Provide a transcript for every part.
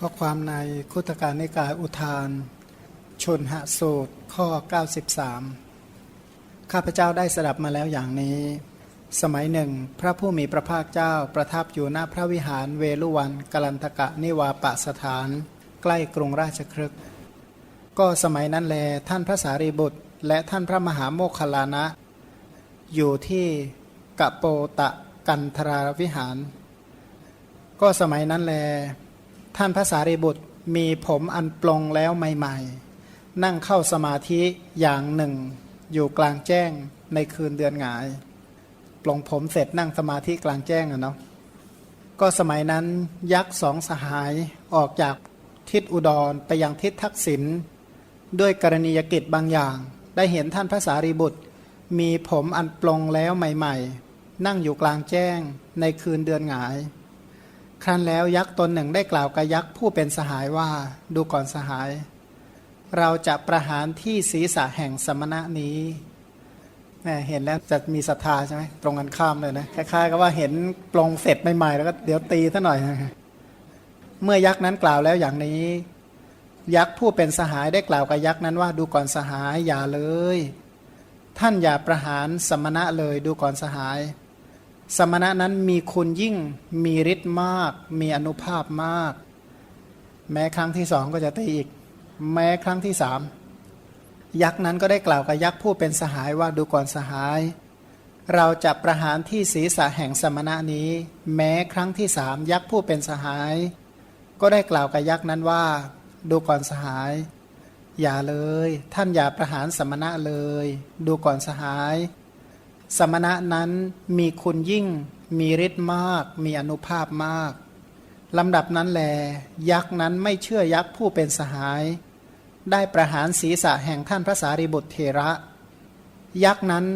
ก็ความในคุตการนิกายอุทาน ชนหะสูตรข้อ 93 ข้าพเจ้าได้สดับมาแล้วอย่างนี้ สมัยหนึ่ง พระผู้มีพระภาคเจ้าประทับอยู่หน้าพระวิหารเวลุวันกลันตกะนิวาปะสถาน ใกล้กรุงราชครึก ก็สมัยนั้นแลท่านพระสารีบุตร และท่านพระมหาโมคคลานะ อยู่ที่กะโปตะกันทราวิหาร ก็สมัยนั้นแล ท่านพระสารีบุตรมีผมอันปลงแล้วใหม่ๆ นั่งเข้าสมาธิอย่างหนึ่ง อยู่กลางแจ้งในคืนเดือนหงาย ปลงผมเสร็จนั่งสมาธิกลางแจ้งอะเนาะก็สมัยนั้นยักษ์สองสหายออกจากทิศอุดรไปยังทิศทักษิณด้วยกรณียกิจบางอย่าง ได้เห็นท่านพระสารีบุตร มีผมอันปลงแล้วใหม่ ๆ นั่งอยู่กลางแจ้งในคืนเดือนหงาย ครั้นแล้วยักษ์ตนหนึ่งได้กล่าวกับยักษ์ผู้เป็นสหายว่าดูก่อนสหาย เราจะประหารที่ศีรษะแห่งสมณะนี้แหม่เห็นแล้วจะมีศรัทธาใช่ไหมตรงกันข้ามเลยนะคล้ายๆกับว่าเห็นปลงเสร็จใหม่ๆแล้วก็เดี๋ยวตีซะหน่อย เมื่อยักษ์นั้นกล่าวแล้วอย่างนี้ ยักษ์ผู้เป็นสหายได้กล่าวกับยักษ์นั้นว่าดูก่อนสหายอย่าเลย ท่านอย่าประหารสมณะเลยดูก่อนสหาย สมณะนั้นมีคุณยิ่งมีฤทธิ์มาก มีอนุภาพมาก แม้ครั้งที่สองก็จะตีอีก แม้ครั้งที่สามยักษ์นั้นก็ได้กล่าวกับยักษ์ผู้เป็นสหายว่าดูก่อนสหาย เราจะประหารที่ศีรษะแห่งสมณะนี้ แม้ครั้งที่สามยักษ์ผู้เป็นสหาย ก็ได้กล่าวกับยักษ์นั้นว่า ดูก่อนสหาย อย่าเลย ท่านอย่าประหารสมณะเลย ดูก่อนสหาย สมณะนั้นมีคุณยิ่ง มีฤทธิ์มาก มีอนุภาพมากลำดับนั้นแล ยักษ์นั้นไม่เชื่อยักษ์ผู้เป็นสหาย ได้ประหารศีรษะแห่งท่านพระสารีบุตรเทระ ยักษ์นั้น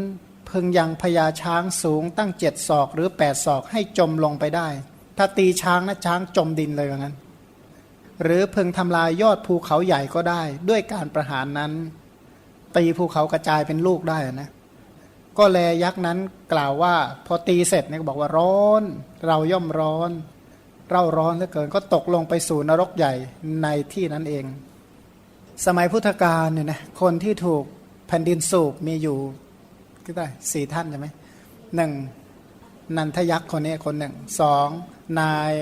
พึงยังพญาช้างสูงตั้งเจ็ดศอกหรือแปดศอกให้จมลงไปได้ ถ้าตีช้างนะช้างจมดินเลยว่างั้น หรือพึงทำลายยอดภูเขาใหญ่ก็ได้ ด้วยการประหารนั้น ตีภูเขากระจายเป็นลูกได้นะ ก็แลยักษ์นั้นกล่าวว่า พอตีเสร็จเนี่ยก็บอกว่าร้อน เราย่อมร้อน เราร้อนเหลือเกิน ก็ตกลงไปสู่นรกใหญ่ในที่นั้นเอง สมัยพุทธกาลเนี่ยนะคนที่ถูกแผ่นดินสูบมีอยู่ก็ได้สี่ท่านใช่ไหมหนึ่งนันทยักษ์คนนี้คนหนึ่งสองนาย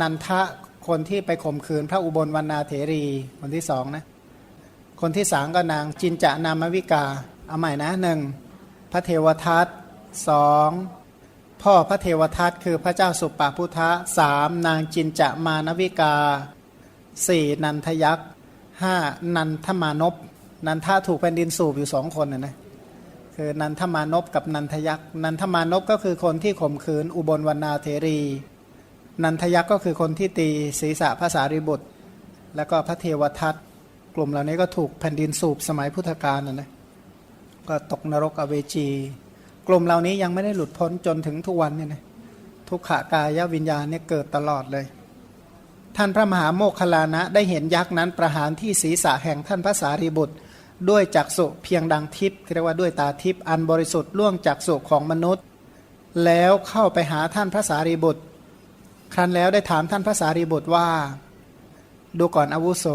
นันทะคนที่ไปข่มขืนพระอุบลวรรณาเถรีคนที่สองนะคนที่สามก็นางจินจะนามวิกา เอาใหม่นะหนึ่งพระเทวทัตสองพ่อพระเทวทัตคือพระเจ้าสุปปาพุทธะสามนางจินจะมานวิกาสี่นันทยักษ์ห้านันทมานพนันทะถูกแผ่นดินสูบอยู่สองคนนะนะคือนันทมานพกับนันทยักษ์นันทมานพก็คือคนที่ข่มขืนอุบลวรรณาเถรี นันทยักษ์ก็คือคนที่ตีศีรษะพระสารีบุตร แล้วก็พระเทวทัตกลุ่มเหล่านี้ก็ถูกแผ่นดินสูบสมัยพุทธกาลนะนะ ก็ตกนรกอเวจี กลุ่มเหล่านี้ยังไม่ได้หลุดพ้นจนถึงทุกวันเนี่ยนะทุกขากายวิญญาณเนี่ยเกิดตลอดเลย ท่านพระมหาโมคคลานะได้เห็นยักษ์นั้นประหารที่ศีรษะแห่งท่านพระสารีบุตร ด้วยจักษุเพียงดังทิพย์เรียกว่าด้วยตาทิพย์อันบริสุทธิ์ล่วงจักษุของมนุษย์ แล้วเข้าไปหาท่านพระสารีบุตร ครั้นแล้วได้ถามท่านพระสารีบุตรว่า ดูก่อนอาวุโส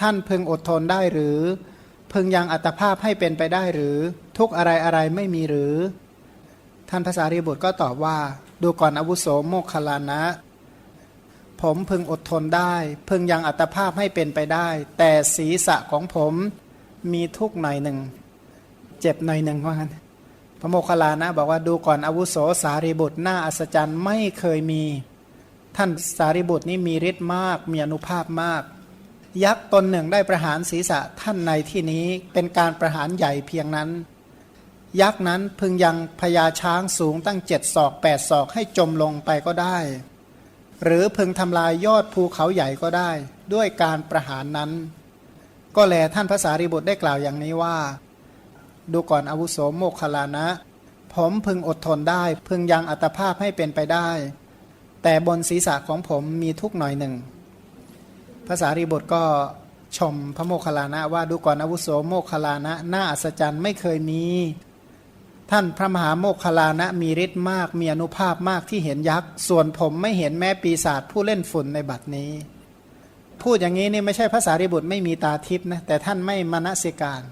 ท่านพึงอดทนได้หรือ พึงยังอัตภาพให้เป็นไปได้หรือทุกอะไรอะไรไม่มีหรือ ท่านพระสารีบุตรก็ตอบว่า ดูก่อนอาวุโสโมคคลานะ ผมพึงอดทนได้ พึงยังอัตภาพให้เป็นไปได้ แต่ศีรษะของผมมีทุกหน่อยหนึ่ง เจ็บหน่อยหนึ่งว่างั้นพระโมคคัลลานะบอกว่าดูก่อนอาวุโสสารีบุตรหน้าอัศจรรย์ไม่เคยมี ท่านสารีบุตรนี้มีฤทธิ์มากมีอนุภาพมาก ยักษ์ตนหนึ่งได้ประหารศีรษะท่านในที่นี้เป็นการประหารใหญ่เพียงนั้น ยักษ์นั้นพึงยังพญาช้างสูงตั้งเจ็ดศอกแปดศอกให้จมลงไปก็ได้ หรือพึงทำลายยอดภูเขาใหญ่ก็ได้ ด้วยการประหารนั้น ก็แลท่านพระสารีบุตรได้กล่าวอย่างนี้ว่า ดูก่อนอาวุโสโมคคลานะ ผมพึงอดทนได้ พึงยังอัตภาพให้เป็นไปได้ แต่บนศีรษะของผมมีทุกหน่อยหนึ่ง ภาษารีบุตรก็ชมพระโมคคัลลานะว่าดูก่อนอาวุโสโมคคัลลานะน้าอัศจรรย์ไม่เคยมี ท่านพระมหาโมคคัลลานะมีฤทธิ์มาก มีอนุภาพมากที่เห็นยักษ์ ส่วนผมไม่เห็นแม้ปีศาจผู้เล่นฝุ่นในบัดนี้ พูดอย่างนี้นี่ไม่ใช่ภาษาริบุตรไม่มีตาทิพนะแต่ท่านไม่มนสิการ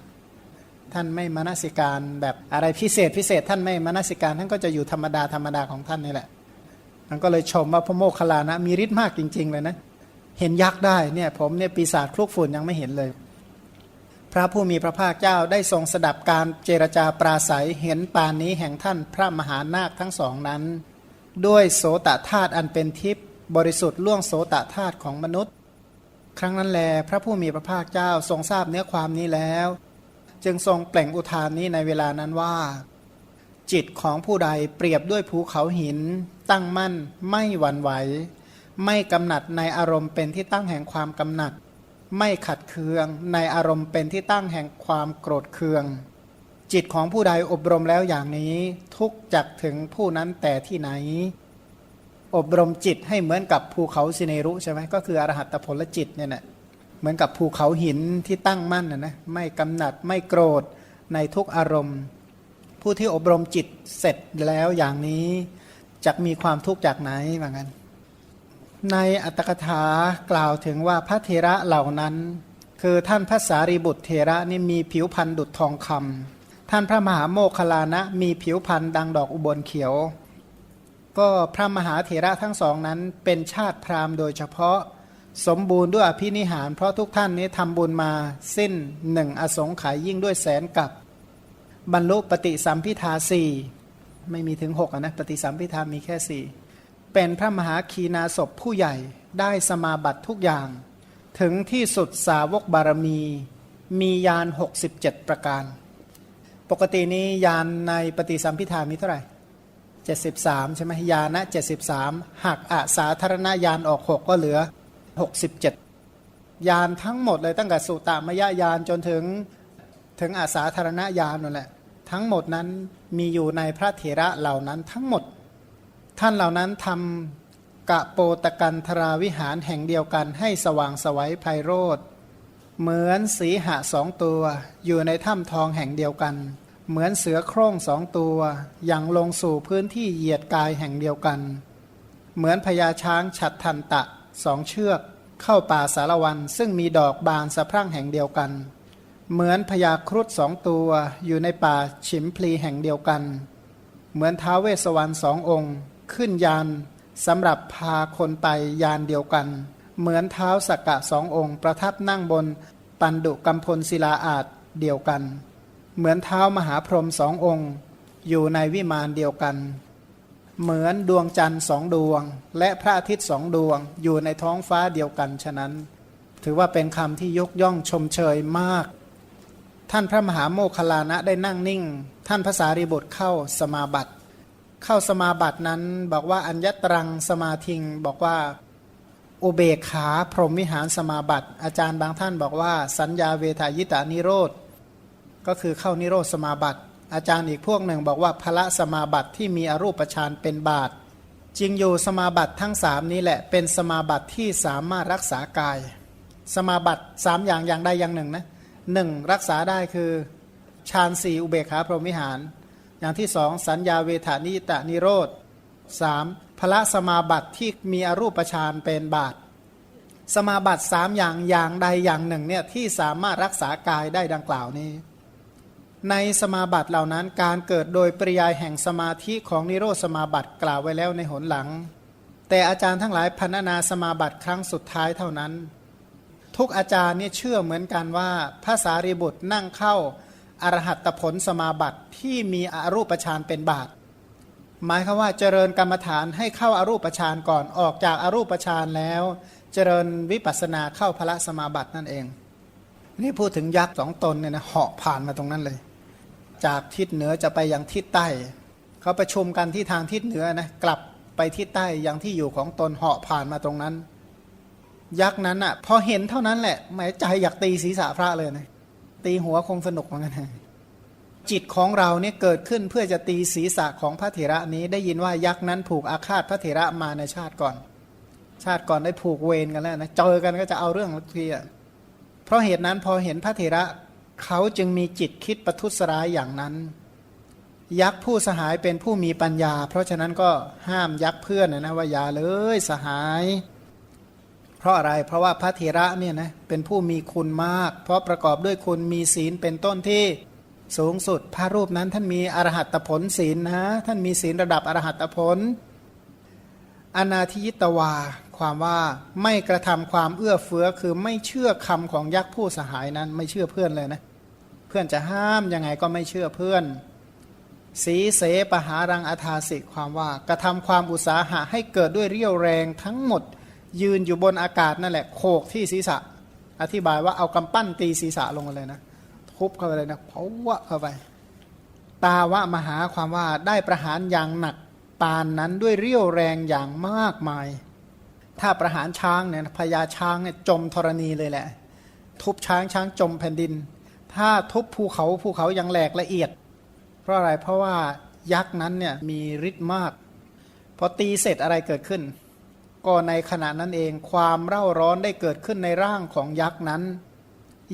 ท่านไม่มนสิการแบบอะไรพิเศษพิเศษ ท่านไม่มนสิการ ท่านก็จะอยู่ธรรมดาธรรมดาของท่านนี่แหละมันก็เลยชมว่าพระโมคคัลลานะมีฤทธิ์มากจริง ๆ เลยนะ เห็นยักษ์ได้เนี่ยผมเนี่ยปีศาจคลุกฝุ่นยังไม่เห็นเลย พระผู้มีพระภาคเจ้าได้ทรงสดับการเจรจาปราศัยเห็นปานนี้แห่งท่านพระมหานาคทั้งสองนั้น ด้วยโสตธาตุอันเป็นทิพย์บริสุทธิ์ล่วงโสตธาตุของมนุษย์ ครั้งนั้นแล พระผู้มีพระภาคเจ้าทรงทราบเนื้อความนี้แล้ว จึงทรงเปล่งอุทานนี้ในเวลานั้นว่า จิตของผู้ใดเปรียบด้วยภูเขาหิน ตั้งมั่นไม่หวั่นไหว ไม่กำหนัดในอารมณ์เป็นที่ตั้งแห่งความกำหนัด ไม่ขัดเคือง ในอารมณ์เป็นที่ตั้งแห่งความโกรธเคือง จิตของผู้ใดอบรมแล้วอย่างนี้ ทุกจักถึงผู้นั้นแต่ที่ไหน อบรมจิตให้เหมือนกับภูเขาสิเนรุใช่ไหมก็คืออรหัตผลจิตเนี่ยนะเหมือนกับภูเขาหินที่ตั้งมั่นนะนะไม่กำหนัดไม่โกรธในทุกอารมณ์ ผู้ที่อบรมจิตเสร็จแล้วอย่างนี้จะมีความทุกข์จากไหนว่างั้น ในอัตถกถากล่าวถึงว่าพระเทระเหล่านั้น คือท่านพระสารีบุตรเทระนี่มีผิวพันธุ์ดุจทองคำท่านพระมหาโมคคลานะมีผิวพันธุ์ดังดอกอุบลเขียว ก็พระมหาเถระทั้งสองนั้นเป็นชาติพราหมณ์โดยเฉพาะสมบูรณ์ด้วยอภินิหาร เพราะทุกท่านนี้ทำบุญมาสิ้นหนึ่งอสงไขยยิ่งด้วยแสนกับบรรลุปฏิสัมพิทาสี่ไม่มีถึงหกนะปฏิสัมพิทามีแค่สี่ เป็นพระมหาคีนาศพผู้ใหญ่ได้สมาบัติทุกอย่าง ถึงที่สุดสาวกบารมี มียาน 67 ประการ ปกตินี้ยานในปฏิสัมพิธามีเท่าไหร่ 73 ใช่ไหมยานะ 73 หักอาสาธารณยานออก 6 ก็เหลือ 67 ยานทั้งหมดเลยตั้งแต่สุตามยญาณจนถึงถึงอาสาธารณยานนั่นแหละทั้งหมดนั้นมีอยู่ในพระเถระเหล่านั้นทั้งหมด ท่านเหล่านั้นทำกะโปตกันธราวิหารแห่งเดียวกันให้สว่างสวัยไพโรธเหมือนสีหะสองตัวอยู่ในถ้ำทองแห่งเดียวกัน เหมือนเสือโคร่งสองตัวอย่างลงสู่พื้นที่เหยียดกายแห่งเดียวกัน เหมือนพญาช้างฉัดทันตะสองเชือกเข้าป่าสารวันซึ่งมีดอกบานสะพรั่งแห่งเดียวกัน เหมือนพญาครุฑสองตัวอยู่ในป่าฉิมพลีแห่งเดียวกัน เหมือนท้าเวสวรรณสององค์ ขึ้นยานสำหรับพาคนไปยานเดียวกัน เหมือนเท้าสักกะสององค์ ประทับนั่งบนปันดุกัมพลศิลาอาจเดียวกัน เหมือนเท้ามหาพรหมสององค์ อยู่ในวิมานเดียวกัน เหมือนดวงจันทร์สองดวง และพระอาทิตย์สองดวง อยู่ในท้องฟ้าเดียวกันฉะนั้น ถือว่าเป็นคำที่ยกย่องชมเชยมาก ท่านพระมหาโมคคลานะได้นั่งนิ่ง ท่านภาษารีบุตรเข้าสมาบัติ เข้าสมาบัตินั้น บอกว่าอัญญตรังสมาทิง บอกว่าอุเบกขาพรหมวิหารสมาบัติ อาจารย์บางท่านบอกว่า สัญญาเวทายตานิโรธก็คือเข้านิโรธสมาบัติ อาจารย์อีกพวกหนึ่งบอกว่าพละสมาบัติที่มีอรูปฌานเป็นบาทจริงอยู่สมาบัติทั้งสามนี้แหละเป็นสมาบัติที่สามารถรักษากาย สมาบัติสามอย่างอย่างใดอย่างหนึ่งนะหนึ่งรักษาได้คือฌานสี่อุเบกขาพรหมวิหาร อย่างที่สองสัญญาเวทานิตานิโรธสามพละสมาบัติที่มีอรูปฌานเป็นบาท สมาบัติสามอย่างอย่างใดอย่างหนึ่งเนี่ยที่สามารถรักษากายได้ดังกล่าวนี้ ในสมาบัติเหล่านั้นการเกิดโดยปริยายแห่งสมาธิของนิโรธสมาบัติกล่าวไว้แล้วในหนหลัง แต่อาจารย์ทั้งหลายพันนาสมาบัติครั้งสุดท้ายเท่านั้น ทุกอาจารย์เนี่ยเชื่อเหมือนกันว่าพระสารีบุตรนั่งเข้า อรหัตผลสมาบัติที่มีอรูปฌานเป็นบาท หมายคือว่าเจริญกรรมฐานให้เข้าอารูปฌานก่อนออกจากอารูปฌานแล้ว เจริญวิปัสสนาเข้าพระสมาบัตินั่นเอง นี่พูดถึงยักษ์สองตนเนี่ยนะเหาะผ่านมาตรงนั้นเลย จากทิศเหนือจะไปยังทิศใต้เขาประชุมกันที่ทางทิศเหนือนะกลับไปทิศใต้ยังที่อยู่ของตนเหาะผ่านมาตรงนั้น ยักษ์นั้นอะพอเห็นเท่านั้นแหละหมายใจอยากตีศีรษะพระเลยนะ ตีหัวคงสนุกเหมือนกันนะจิตของเราเนี่ยเกิดขึ้นเพื่อจะตีศีรษะของพระเถระนี้ ได้ยินว่ายักษ์นั้นผูกอาฆาตพระเถระมาในชาติก่อน ชาติก่อนได้ผูกเวรกันแล้วนะเจอกันก็จะเอาเรื่องทุกทีอะเพราะเหตุนั้นพอเห็นพระเถระเขาจึงมีจิตคิดประทุษร้ายอย่างนั้น ยักษ์ผู้สหายเป็นผู้มีปัญญา เพราะฉะนั้นก็ห้ามยักษ์เพื่อนนะนะว่าอย่าเลยสหาย ราะอะไร เพราะว่าพระเถระเนี่ยนะเป็นผู้มีคุณมาก เพราะประกอบด้วยคุณมีศีลเป็นต้นที่สูงสุด พระรูปนั้นท่านมีอรหัตผลศีลนะท่านมีศีลระดับอรหัตผล อนาทิยตวา ความว่าไม่กระทำความเอื้อเฟื้อคือไม่เชื่อคำของยักษ์ผู้สหายนั้น ไม่เชื่อเพื่อนเลยนะ เพื่อนจะห้ามยังไงก็ไม่เชื่อเพื่อนสีเสปหารังอาทาสิความว่ากระทำความอุตสาหะให้เกิดด้วยเรี่ยวแรงทั้งหมด ยืนอยู่บนอากาศนั่นแหละโขกที่ศีรษะ อธิบายว่าเอากำปั้นตีศีรษะลงมาเลยนะทุบเข้าไปเลยนะเพาะวะเข้าไปตาวะมหาความว่าได้ประหารอย่างหนักปานนั้นด้วยเรี่ยวแรงอย่างมากมาย ถ้าประหารช้างเนี่ยพญาช้างเนี่ยจมธรณีเลยแหละ ทุบช้างช้างจมแผ่นดิน ถ้าทุบภูเขาภูเขายังแหลกละเอียด เพราะอะไรเพราะว่ายักษ์นั้นเนี่ยมีฤทธิ์มาก พอตีเสร็จอะไรเกิดขึ้น ก็ในขณะนั้นเองความเร่าร้อนได้เกิดขึ้นในร่างของยักษ์นั้น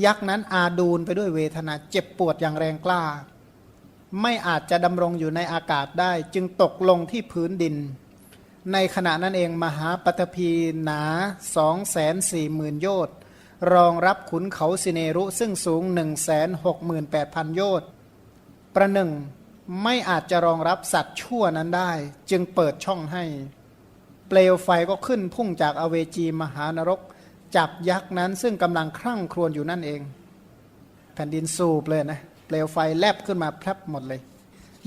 ยักษ์นั้นอาดูลไปด้วยเวทนาเจ็บปวดอย่างแรงกล้า ไม่อาจจะดำรงอยู่ในอากาศได้ จึงตกลงที่พื้นดิน ในขณะนั้นเองมหาปฐพีหนาสองแสนสี่หมื่นโยชน์รองรับขุนเขาสิเนรุซึ่งสูงหนึ่งแสนหกหมื่นแปดพันโยชน์ประหนึ่ง ไม่อาจจะรองรับสัตว์ชั่วนั้นได้ จึงเปิดช่องให้ เปลวไฟก็ขึ้นพุ่งจากอเวจีมหานรก จับยักษ์นั้น ซึ่งกำลังครั่งครวญอยู่นั่นเอง แผ่นดินสูบเลยนะเปลวไฟแลบขึ้นมาแพรบหมดเลย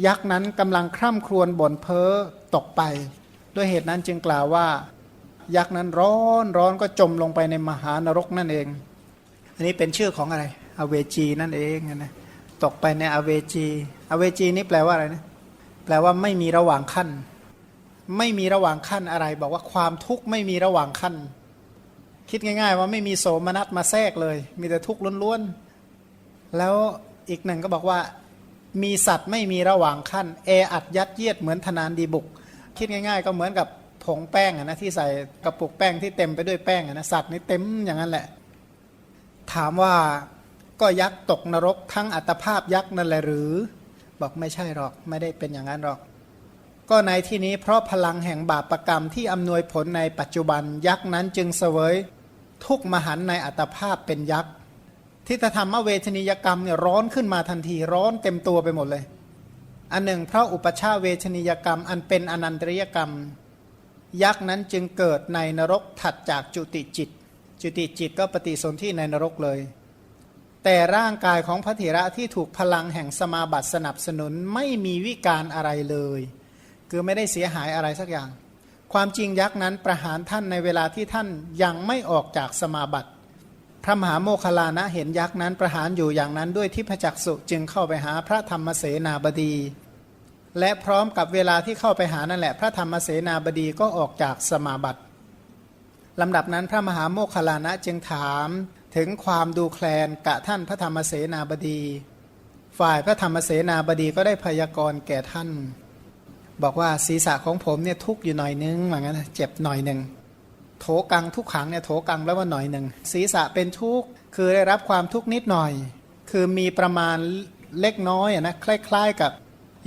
ยักษ์นั้นกำลังคร่ำครวญบ่นเพ้อตกไป ด้วยเหตุนั้นจึงกล่าวว่า ยักษ์นั้นร้อนร้อนก็จมลงไปในมหานรกนั่นเอง อันนี้เป็นชื่อของอะไร อเวจีนั่นเองนะตกไปในอเวจี อเวจีนี่แปลว่าอะไรนะแปลว่าไม่มีระหว่างขั้น ไม่มีระหว่างขั้นอะไร บอกว่าความทุกข์ไม่มีระหว่างขั้น คิดง่าย ๆ ว่าไม่มีโสมนัสมาแทรกเลย มีแต่ทุกข์ล้วนๆ แล้วอีกหนึ่งก็บอกว่า มีสัตว์ไม่มีระหว่างขั้นแออัดยัดเยียดเหมือนธนานดีบุก คิดง่าย ๆ ก็เหมือนกับผงแป้งนะที่ใส่กระปุกแป้งที่เต็มไปด้วยแป้งนะสัตว์นี่เต็มอย่างนั้นแหละ ถามว่าก็ยักษ์ตกนรกทั้งอัตภาพยักษ์นั่นแหละหรือ บอกไม่ใช่หรอกไม่ได้เป็นอย่างนั้นหรอก ก็ในที่นี้เพราะพลังแห่งบาปรกรรมที่อำนวยผลในปัจจุบันยักษ์นั้นจึงเสวยทุกมหันในอัตภาพเป็นยักษ์ทิฏฐธรรมเวทนิยกรรมเนี่ยร้อนขึ้นมาทันทีร้อนเต็มตัวไปหมดเลย อันหนึ่งเพราะอุปชาเวชนิยกรรม อันเป็นอนันตริยกรรม ยักษ์นั้นจึงเกิดในนรกถัดจากจุติจิต จุติจิตก็ปฏิสนธิในนรกเลย แต่ร่างกายของพระเถระที่ถูกพลังแห่งสมาบัติสนับสนุนไม่มีวิการอะไรเลย คือไม่ได้เสียหายอะไรสักอย่าง ความจริงยักษ์นั้นประหารท่านในเวลาที่ท่านยังไม่ออกจากสมาบัติ พระมหาโมคลานะเห็นยักษ์นั้นประหารอยู่อย่างนั้นด้วยทิพจักสุจึงเข้าไปหาพระธรรมเสนาบดี และพร้อมกับเวลาที่เข้าไปหานั่นแหละ พระธรรมเสนาบดีก็ออกจากสมาบัติลำดับนั้นพระมหาโมคคลานะจึงถามถึงความดูแคลนกะท่านพระธรรมเสนาบดี ฝ่ายพระธรรมเสนาบดีก็ได้พยากรณ์แก่ท่าน บอกว่าศีรษะของผมเนี่ยทุกอยู่หน่อยนึงเหมือนกันเจ็บหน่อยหนึ่งโถกังทุกขังเนี่ยโถกังแล้วว่าหน่อยหนึ่งศีรษะเป็นทุกข์คือได้รับความทุกข์นิดหน่อย คือมีประมาณเล็กน้อยนะคล้ายๆกับ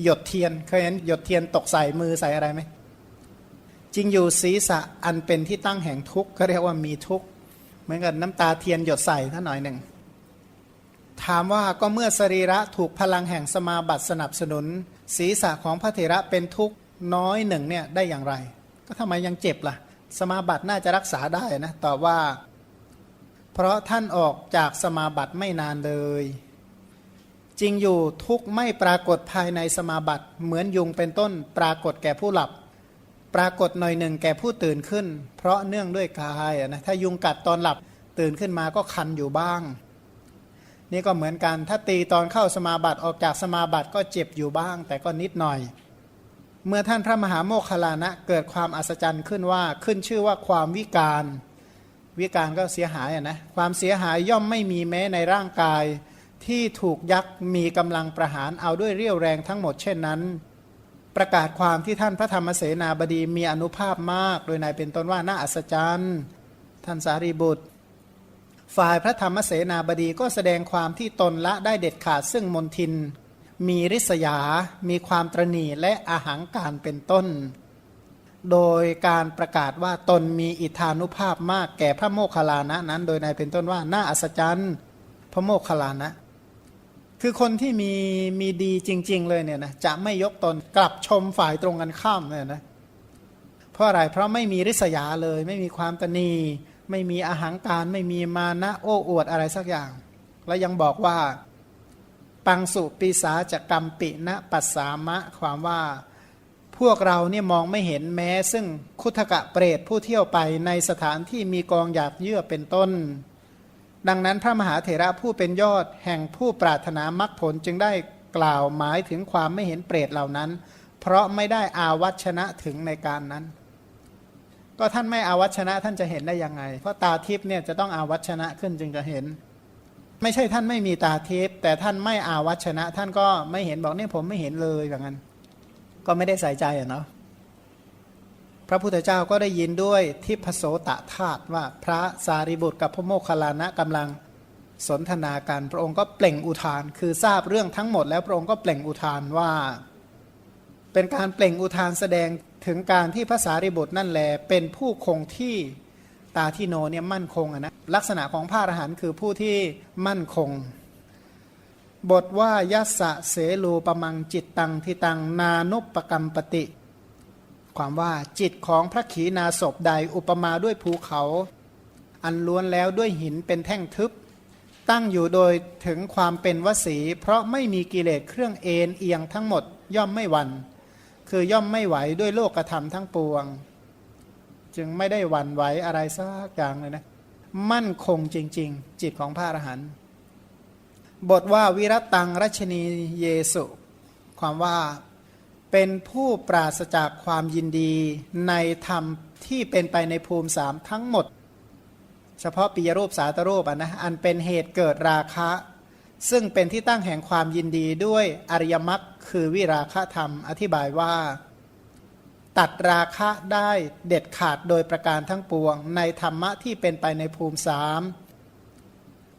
หยดเทียนเคยเห็นหยดเทียนตกใส่มือใส่อะไรไหมจริงอยู่ศีรษะอันเป็นที่ตั้งแห่งทุกข์เขาเรียกว่ามีทุกข์เหมือนกับน้ำตาเทียนหยดใส่ท่าหน่อยหนึ่งถามว่าก็เมื่อสรีระถูกพลังแห่งสมาบัติสนับสนุน ศีรษะของพระเถระเป็นทุกข์น้อยหนึ่งเนี่ยได้อย่างไร ก็ทำไมยังเจ็บล่ะ สมาบัติน่าจะรักษาได้นะตอบว่า เพราะท่านออกจากสมาบัติไม่นานเลย จริงอยู่ทุกไม่ปรากฏภายในสมาบัติ เหมือนยุงเป็นต้น ปรากฏแก่ผู้หลับ ปรากฏหน่อยหนึ่งแก่ผู้ตื่นขึ้น เพราะเนื่องด้วยกายนะถ้ายุงกัดตอนหลับตื่นขึ้นมาก็คันอยู่บ้าง นี่ก็เหมือนกันถ้าตีตอนเข้าสมาบัติออกจากสมาบัติก็เจ็บอยู่บ้าง แต่ก็นิดหน่อย เมื่อท่านพระมหาโมคคลานะเกิดความอัศจรรย์ขึ้นว่าขึ้นชื่อว่าความวิการวิการก็เสียหายนะความเสียหายย่อมไม่มีแม้ในร่างกาย ที่ถูกยักษ์มีกำลังประหารเอาด้วยเรี่ยวแรงทั้งหมดเช่นนั้น ประกาศความที่ท่านพระธรรมเสนาบดีมีอนุภาพมาก โดยในเป็นต้นว่าน่าอัศจรรย์ ท่านสารีบุตร ฝ่ายพระธรรมเสนาบดีก็แสดงความที่ตนละได้เด็ดขาดซึ่งมนทิน มีริษยา มีความตรณีและอาหังการเป็นต้น โดยการประกาศว่าตนมีอิทธานุภาพมากแก่พระโมคคัลลานะนั้น โดยในเป็นต้นว่าน่าอัศจรรย์พระโมคคัลลานะ คือคนที่มีมีดีจริง ๆ เลยเนี่ยนะจะไม่ยกตนกลับชมฝ่ายตรงกันข้ามเนี่ยนะเพราะอะไรเพราะไม่มีริษยาเลย ไม่มีความตนี ไม่มีอาหางการไม่มีมานะโอ้อวดอะไรสักอย่าง แล้วยังบอกว่า ปังสุปีสาจกรรมปิณปัสสามะ ความว่าพวกเราเนี่ยมองไม่เห็นแม้ ซึ่งคุถกะเปรตผู้เที่ยวไปในสถานที่มีกองหยาบเยื่อเป็นต้น ดังนั้นพระมหาเถระผู้เป็นยอดแห่งผู้ปรารถนามรรคผลจึงได้กล่าวหมายถึงความไม่เห็นเปรตเหล่านั้น เพราะไม่ได้อาวัชนะถึงในการนั้น ก็ท่านไม่อาวัชนะท่านจะเห็นได้ยังไง เพราะตาทิพย์เนี่ยจะต้องอาวัชนะขึ้นจึงจะเห็น ไม่ใช่ท่านไม่มีตาทิพย์แต่ท่านไม่อาวัชนะ ท่านก็ไม่เห็นบอกเนี่ยผมไม่เห็นเลยอย่างนั้น ก็ไม่ได้ใส่ใจอะเนาะพระพุทธเจ้าก็ได้ยินด้วยทิพโสตธาตุว่าพระสารีบุตรกับพระโมคคัลลานะกำลังสนทนากันพระองค์ก็เปล่งอุทาน คือทราบเรื่องทั้งหมดแล้วพระองค์ก็เปล่งอุทานว่า เป็นการเปล่งอุทานแสดง ถึงการที่พระสารีบุตรนั่นแหลเป็นผู้คงที่ตาที่โนเนี่ยมั่นคงนะลักษณะของพระอรหันต์คือผู้ที่มั่นคง บทว่ายัสะเสลูปมังจิตตังทิตังนานุปกรรมปติ ความว่าจิตของพระขีณาสพใดอุปมาด้วยภูเขา อันล้วนแล้วด้วยหินเป็นแท่งทึบ ตั้งอยู่โดยถึงความเป็นวสี เพราะไม่มีกิเลสเครื่องเอ็นเอียงทั้งหมดย่อมไม่หวัน คือย่อมไม่ไหวด้วยโลกธรรมทั้งปวง จึงไม่ได้หวั่นไหวอะไรสักอย่างเลยนะ มั่นคงจริง ๆ จิตของพระอรหันต์บทว่าวิรตังรัชนีเยสุ ความว่าเป็นผู้ปราศจากความยินดีในธรรมที่เป็นไปในภูมิสามทั้งหมด เฉพาะปิยรูปสาตรูปอะนะอันเป็นเหตุเกิดราคะ ซึ่งเป็นที่ตั้งแห่งความยินดีด้วยอริยมรรคคือวิราคะธรรม อธิบายว่า ตัดราคะได้เด็ดขาดโดยประการทั้งปวง ในธรรมะที่เป็นไปในภูมิสาม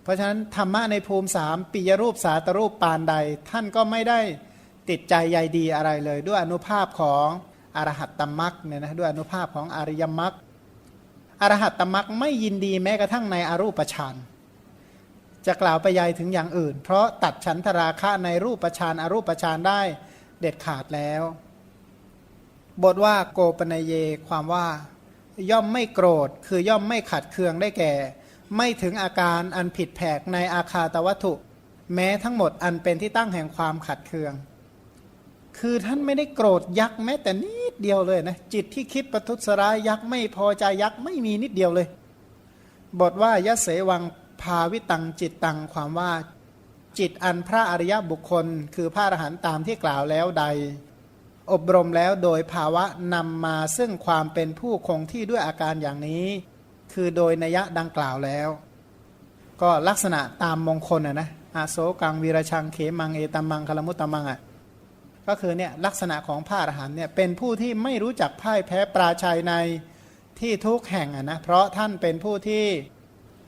เพราะฉะนั้นธรรมะในภูมิสามปิยรูปสาตรูปปานใด ท่านก็ไม่ได้ติดใจใยดีอะไรเลย ด้วยอนุภาพของอรหัตตมรักเนี่ยนะด้วยอนุภาพของอริยมรรคอรหัตตมรักไม่ยินดีแม้กระทั่งในอรูปฌาน จะกล่าวไปยายถึงอย่างอื่น เพราะตัดฉันทราคะในรูปฌานอรูปฌานได้เด็ดขาดแล้ว บทว่าโกปนเยความว่า ย่อมไม่โกรธ คือย่อมไม่ขัดเคืองได้แก่ ไม่ถึงอาการอันผิดแผกในอาคาตวัตถุ แม้ทั้งหมดอันเป็นที่ตั้งแห่งความขัดเคือง คือท่านไม่ได้โกรธยักษ์แม้แต่นิดเดียวเลยนะจิตที่คิดประทุษร้ายยักษ์ไม่พอใจยักษ์ไม่มีนิดเดียวเลยบทว่ายะเสวัง ภาวิตังจิตตังความว่าจิตอันพระอริยบุคคล คือพระอรหันต์ตามที่กล่าวแล้วใด อบรมแล้วโดยภาวะนำมาซึ่งความเป็นผู้คงที่ด้วยอาการอย่างนี้ คือโดยนัยะดังกล่าวแล้ว ก็ลักษณะตามมงคลอะนะอาโศกังวีรชังเขมังเอตัมมังคลมุตตมังอะก็คือเนี่ยลักษณะของพระอรหันต์เนี่ยเป็นผู้ที่ไม่รู้จักพ่ายแพ้ปราชัยในที่ทุกแห่งอะนะเพราะท่านเป็นผู้ที่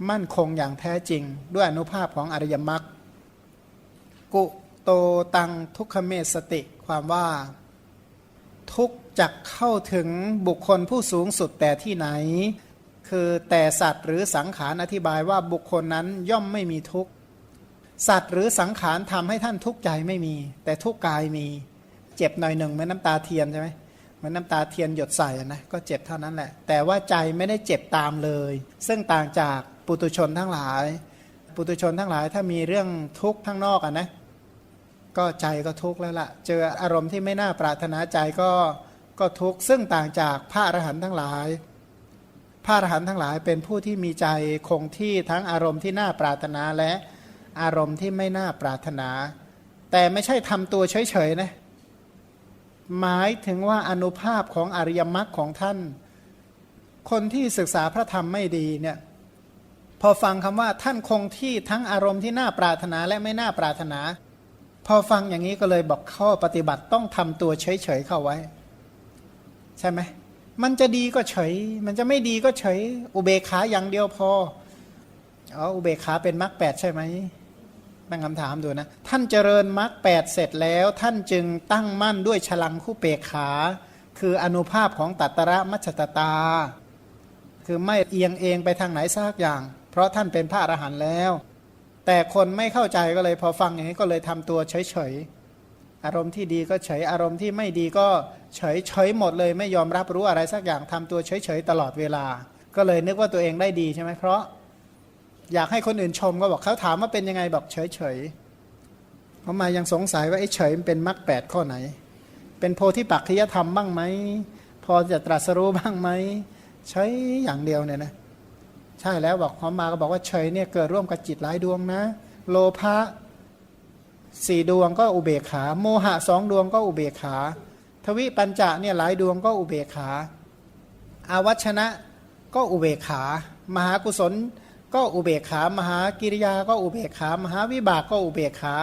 มั่นคงอย่างแท้จริง ด้วยอนุภาพของอริยมรรคกุโตตังทุกขเมสติ ความว่า ทุกจักเข้าถึงบุคคลผู้สูงสุดแต่ที่ไหน คือแต่สัตว์หรือสังขารอธิบายว่าบุคคลนั้นย่อมไม่มีทุกสัตว์หรือสังขารทำให้ท่านทุกข์ใจไม่มี แต่ทุกกายมีเจ็บหน่อยหนึ่งเหมือนน้ำตาเทียนใช่ไหมเหมือนน้ำตาเทียนหยดใส่นะก็เจ็บเท่านั้นแหละ แต่ว่าใจไม่ได้เจ็บตามเลย ซึ่งต่างจาก ปุตุชนทั้งหลาย ปุตุชนทั้งหลายถ้ามีเรื่องทุกข์ข้างนอกอะนะก็ใจก็ทุกข์แล้วละ่ะ เจออารมณ์ที่ไม่น่าปรารถนาใจก็ก็ทุกข์ซึ่งต่างจากพระอรหันต์ทั้งหลาย พระอรหันต์ทั้งหลายเป็นผู้ที่มีใจคงที่ทั้งอารมณ์ที่น่าปรารถนาและอารมณ์ที่ไม่น่าปรารถนา แต่ไม่ใช่ทำตัวเฉยๆนะหมายถึงว่าอนุภาพของอริยมรรคของท่าน คนที่ศึกษาพระธรรมไม่ดีเนี่ย พอฟังคำว่าท่านคงที่ทั้งอารมณ์ที่น่าปรารถนาและไม่น่าปรารถนา พอฟังอย่างนี้ก็เลยบอกข้อปฏิบัติต้องทำตัวเฉยๆเข้าไว้ ใช่ไหมมันจะดีก็เฉย มันจะไม่ดีก็เฉย อุเบกขาอย่างเดียวพออ๋ออุเบกขาเป็นมรรคแปดใช่ไหมตั้งคำถามดูนะ ท่านเจริญมรรคแปดเสร็จแล้ว ท่านจึงตั้งมั่นด้วยฉลังคู่เปกขา คืออนุภาพของตัตระมัชตตา คือไม่เอียงเองไปทางไหนสักอย่าง เพราะท่านเป็นพระอรหันต์แล้ว แต่คนไม่เข้าใจก็เลยพอฟังอย่างนี้ก็เลยทำตัวเฉยๆอารมณ์ที่ดีก็เฉยอารมณ์ที่ไม่ดีก็เฉยเฉยหมดเลย ไม่ยอมรับรู้อะไรสักอย่างทำตัวเฉยๆตลอดเวลา ก็เลยนึกว่าตัวเองได้ดีใช่ไหมเพราะ อยากให้คนอื่นชมก็บอกเขาถามว่าเป็นยังไงบอกเฉยเฉยๆเขามายังสงสัยว่าไอ้เฉยมันเป็นมรรคแปดข้อไหน เป็นโพธิปักขิยธรรมบ้างไหมพอจะตรัสรู้บ้างไหมเฉยอย่างเดียวเนี่ยนะ ใช่แล้วบอกพอมาก็บอกว่าเฉยเนี่ยเกิดร่วมกับจิตหลายดวงนะ โลภะสี่ดวงก็อุเบกขา โมหะสองดวงก็อุเบกขา ทวิปัญจะเนี่ยหลายดวงก็อุเบกขาอาวัชนะก็อุเบกขา มหากุศลก็อุเบกขามหากิริยาก็อุเบกขามหาวิบากก็อุเบกขา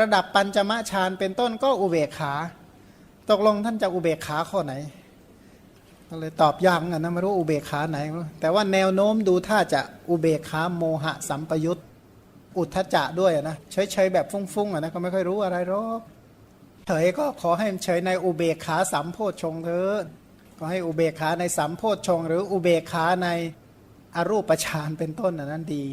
ระดับปัญจมะฌานเป็นต้นก็อุเบกขา ตกลงท่านจะอุเบกขาข้อไหน ก็เลยตอบยากเหมือนกันนะไม่รู้อุเบกขาไหน แต่ว่าแนวโน้มดูถ้าจะอุเบกขาโมหะสัมปยุตอุทธจะด้วยนะเฉยๆแบบฟุ้งๆอะนะก็ไม่ค่อยรู้อะไรหรอกเฉยก็ขอให้เฉยในอุเบกขาสัมโพชงเถอะก็ให้อุเบกขาในสัมโพชง หรืออุเบกขาในอรูปฌานเป็นต้นนนั้นดี